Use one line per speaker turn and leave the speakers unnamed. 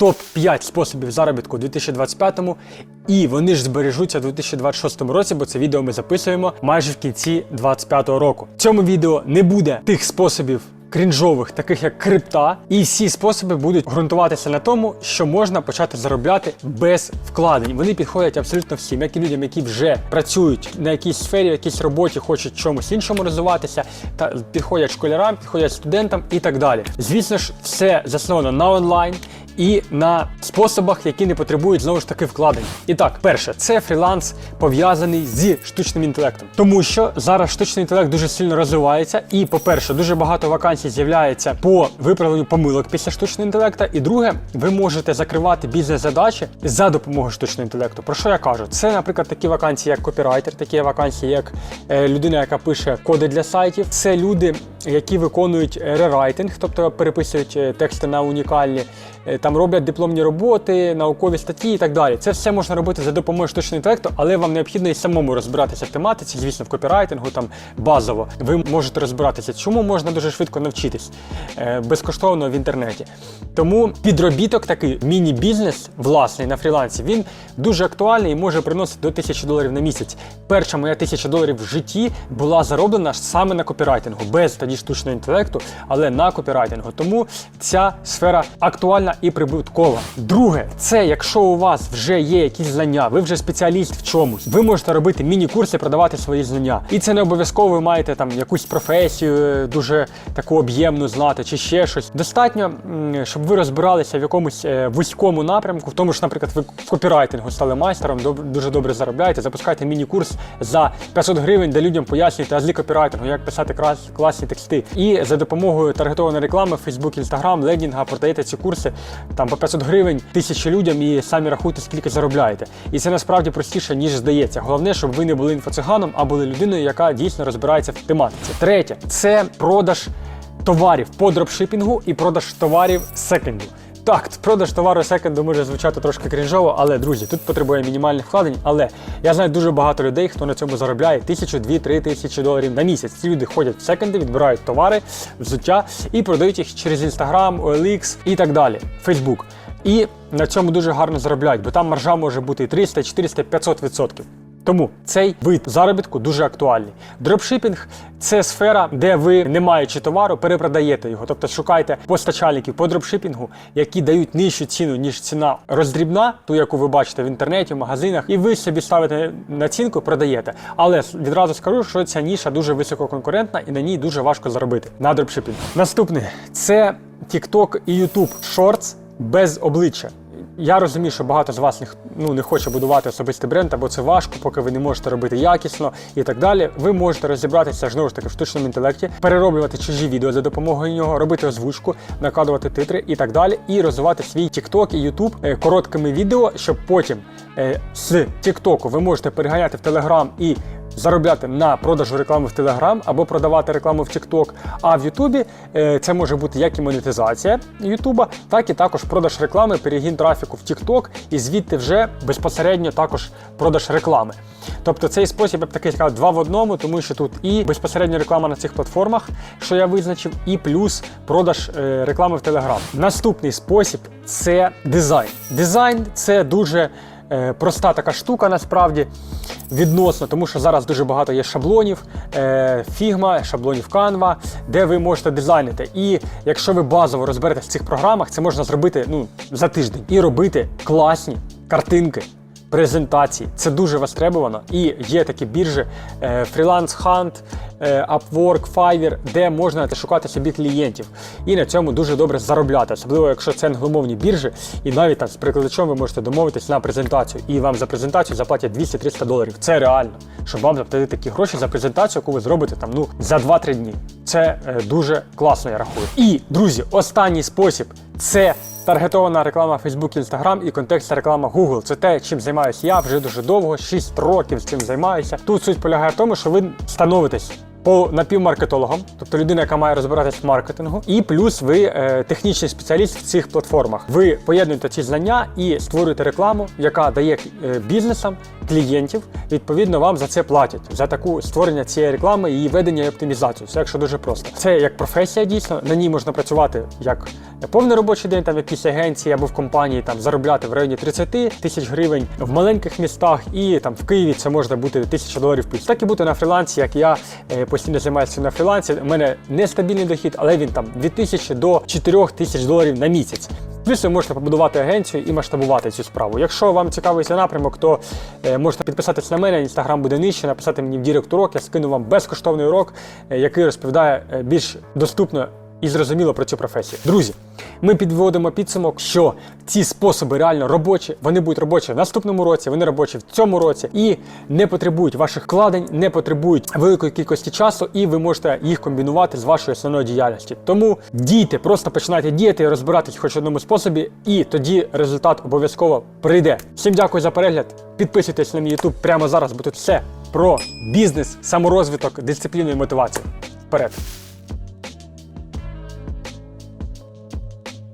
топ-5 способів заробітку у 2025-му, і вони ж збережуться у 2026 році, бо це відео ми записуємо майже в кінці 2025 року. В цьому відео не буде тих способів. Крінжових, таких як крипта, і всі способи будуть ґрунтуватися на тому, що можна почати заробляти без вкладень. Вони підходять абсолютно всім, як і людям, які вже працюють на якійсь сфері, в якійсь роботі, хочуть чомусь іншому розвиватися, та підходять школярам, підходять студентам і так далі. Звісно ж, все засновано на онлайн і на способах, які не потребують знову ж таки вкладень. І так, перше, це фріланс пов'язаний зі штучним інтелектом, тому що зараз штучний інтелект дуже сильно розвивається. І, по-перше, дуже багато вакансій з'являється по виправленню помилок після штучного інтелекту. І друге, ви можете закривати бізнес-задачі за допомогою штучного інтелекту. Про що я кажу? Це, наприклад, такі вакансії, як копірайтер, такі вакансії, як е, людина, яка пише коди для сайтів. Це люди, які виконують рерайтинг, тобто переписують е, тексти на унікальні. е, Там роблять дипломні роботи, наукові статті і так далі. Це все можна робити за допомогою штучного інтелекту, але вам необхідно і самому розбиратися в тематиці, звісно, в копірайтингу там базово. Ви можете розбиратися, чому можна дуже швидко навчитись е, безкоштовно в інтернеті. Тому підробіток такий міні-бізнес власний на фрілансі, він дуже актуальний і може приносити до 1000 доларів на місяць. Перша моя 1000 доларів в житті була зароблена саме на копірайтингу, без тоді штучного інтелекту, але на копірайтингу. Тому ця сфера актуальна і прибуткова. Друге, це якщо у вас вже є якісь знання, ви вже спеціаліст в чомусь, ви можете робити міні-курси, продавати свої знання. І це не обов'язково ви маєте там якусь професію е, дуже таку об'ємну знати чи ще щось. Достатньо, щоб ви розбиралися в якомусь е, вузькому напрямку, в тому ж, наприклад, ви в копірайтингу стали майстером, дуже добре заробляєте, запускаєте міні-курс за 500 гривень, де людям пояснюєте азлі копірайтингу, як писати класні тексти. І за допомогою таргетованої реклами Facebook, Instagram, лендінга продаєте ці курси там по 500 гривень тисячі людям і самі рахуйте, скільки заробляєте. І це насправді простіше, ніж здається. Головне, щоб ви не були інфоциганом, а були людиною, яка дійсно розбирається в тематиці. Третє це продаж товарів по дропшипінгу і продаж товарів секенду. Так, продаж товару секенду може звучати трошки крінжово, але друзі, тут потребує мінімальних вкладень. Але я знаю дуже багато людей, хто на цьому заробляє тисячу, дві, три тисячі доларів на місяць. Ці люди ходять в секенди, відбирають товари, взуття і продають їх через Instagram, OLX і так далі, Facebook. І на цьому дуже гарно заробляють, бо там маржа може бути і 300, 400, 500 відсотків. Тому цей вид заробітку дуже актуальний. Дропшипінг це сфера, де ви, не маючи товару, перепродаєте його. Тобто шукайте постачальників по дропшипінгу, які дають нижчу ціну, ніж ціна роздрібна, ту, яку ви бачите в інтернеті, в магазинах, і ви собі ставите націнку, продаєте. Але відразу скажу, що ця ніша дуже висококонкурентна і на ній дуже важко заробити на дропшипінгу. Наступне це TikTok і YouTube Shorts без обличчя. Я розумію, що багато з вас ну, не хоче будувати особистий бренд, або це важко, поки ви не можете робити якісно і так далі. Ви можете розібратися знову ж таки в штучному інтелекті, перероблювати чужі відео за допомогою нього, робити озвучку, накладувати титри і так далі, і розвивати свій TikTok і YouTube е, короткими відео, щоб потім е, з TikTok ви можете переганяти в Telegram і заробляти на продажу реклами в Telegram або продавати рекламу в TikTok. А в Ютубі е, це може бути як і монетизація Ютуба, так і також продаж реклами, перегін трафіку в TikTok, і звідти вже безпосередньо також продаж реклами. Тобто цей спосіб я б такий сказав два в одному, тому що тут і безпосередньо реклама на цих платформах, що я визначив, і плюс продаж е, реклами в Telegram. Наступний спосіб це дизайн. Дизайн це дуже проста така штука насправді відносно, тому що зараз дуже багато є шаблонів, е, Figma, шаблонів Canva, де ви можете дизайнити. І якщо ви базово розберетесь в цих програмах, це можна зробити ну, за тиждень і робити класні картинки. Презентації це дуже востребовано, і є такі біржі е, Freelance Hunt, е, Upwork, Fiverr, де можна шукати собі клієнтів і на цьому дуже добре заробляти, особливо якщо це англомовні біржі, і навіть там з перекладачом ви можете домовитись на презентацію, і вам за презентацію заплатять 200-300 доларів. Це реально, щоб вам заплатити такі гроші за презентацію, яку ви зробите там ну за 2-3 дні. Це е, дуже класно, я рахую. І друзі, останній спосіб це Таргетована реклама Facebook, Instagram і контекстна реклама Google. Це те, чим займаюся я вже дуже довго, 6 років цим займаюся. Тут суть полягає в тому, що ви становитесь по напівмаркетологам, тобто людина, яка має розбиратись в маркетингу, і плюс ви е, технічний спеціаліст в цих платформах. Ви поєднуєте ці знання і створюєте рекламу, яка дає е, бізнесам клієнтів. Відповідно, вам за це платять за таку створення цієї реклами, її ведення і оптимізацію. Це якщо дуже просто. Це як професія дійсно. На ній можна працювати як повний робочий день, там в якійсь агенції або в компанії, там заробляти в районі 30 тисяч гривень в маленьких містах, і там в Києві це може бути тисяча доларів плюс. Так і бути на фрілансі, як я е, постійно займаюся на фрілансі. У мене нестабільний дохід, але він там від тисячі до 4 тисяч доларів на місяць. Плюс ви можете побудувати агенцію і масштабувати цю справу. Якщо вам цікавий цей напрямок, то е, можете підписатись на мене, інстаграм буде нижче, написати мені в дірект урок, я скину вам безкоштовний урок, е, який розповідає е, більш доступно і зрозуміло про цю професію. Друзі, ми підводимо підсумок, що ці способи реально робочі, вони будуть робочі в наступному році, вони робочі в цьому році і не потребують ваших вкладень, не потребують великої кількості часу, і ви можете їх комбінувати з вашою основною діяльністю. Тому дійте, просто починайте діяти, розбиратись хоч одному способі, і тоді результат обов'язково прийде. Всім дякую за перегляд. Підписуйтесь на мій YouTube прямо зараз, бо тут все про бізнес, саморозвиток, дисципліну і мотивацію. Вперед!